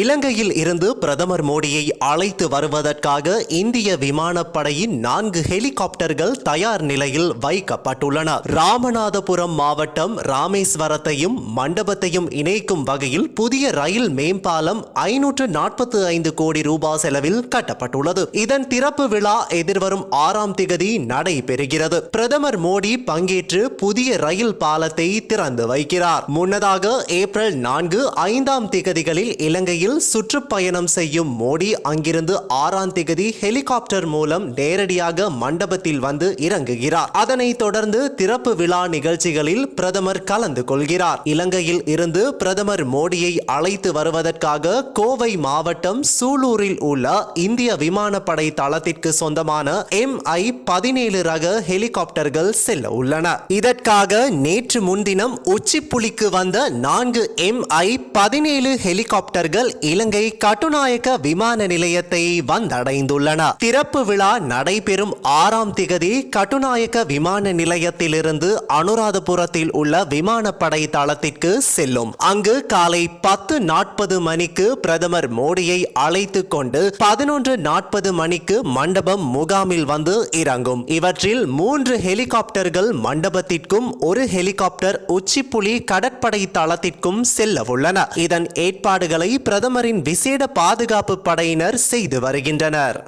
இலங்கையில் இருந்து பிரதமர் மோடியை அழைத்து வருவதற்காக இந்திய விமானப்படையின் நான்கு ஹெலிகாப்டர்கள் தயார் நிலையில் வைக்கப்பட்டுள்ளன. ராமநாதபுரம் மாவட்டம் ராமேஸ்வரத்தையும் மண்டபத்தையும் இணைக்கும் வகையில் புதிய ரயில் மேம்பாலம் ஐநூற்று நாற்பத்தி ஐந்து கோடி ரூபாய் செலவில் கட்டப்பட்டுள்ளது. இதன் திறப்பு விழா எதிர்வரும் ஆறாம் திகதி நடைபெறுகிறது. பிரதமர் மோடி பங்கேற்று புதிய ரயில் பாலத்தை திறந்து வைக்கிறார். முன்னதாக ஏப்ரல் நான்கு ஐந்தாம் திகதிகளில் இலங்கை இலங்கையில் சுற்றுப்பயணம் செய்யும் மோடி அங்கிருந்து ஆறாம் திகதி ஹெலிகாப்டர் மூலம் நேரடியாக மண்டபத்தில் வந்து இறங்குகிறார். அதனைத் தொடர்ந்து திறப்பு விழா நிகழ்ச்சிகளில் பிரதமர் கலந்து கொள்கிறார். இலங்கையில் இருந்து பிரதமர் மோடியை அழைத்து வருவதற்காக கோவை மாவட்டம் சூலூரில் உள்ள இந்திய விமானப்படை தளத்திற்கு சொந்தமான எம் ஐ பதினேழு ரக ஹெலிகாப்டர்கள் செல்ல உள்ளன. இதற்காக நேற்று முன்தினம் உச்சிப்புலிக்கு வந்த நான்கு எம் ஐ பதினேழு ஹெலிகாப்டர்கள் இலங்கை கட்டுநாயக்க விமான நிலையத்தை வந்தடைந்துள்ளன. திறப்பு விழா நடைபெறும் ஆறாம் திகதி கட்டுநாயக்க விமான நிலையத்திலிருந்து அனுராதபுரத்தில் உள்ள விமானப்படை தளத்திற்கு செல்லும். அங்கு காலை பத்து நாற்பது மணிக்கு பிரதமர் மோடியை அழைத்து கொண்டு பதினொன்று நாற்பது மணிக்கு மண்டபம் முகாமில் வந்து இறங்கும். இவற்றில் மூன்று ஹெலிகாப்டர்கள் மண்டபத்திற்கும் ஒரு ஹெலிகாப்டர் உச்சிப்புலி கடற்படை தளத்திற்கும் செல்ல உள்ளன இதன் ஏற்பாடுகளை பிரதமர் பிரதமரின் விசேட பாதுகாப்பு படையினர் செய்து வருகின்றனர்.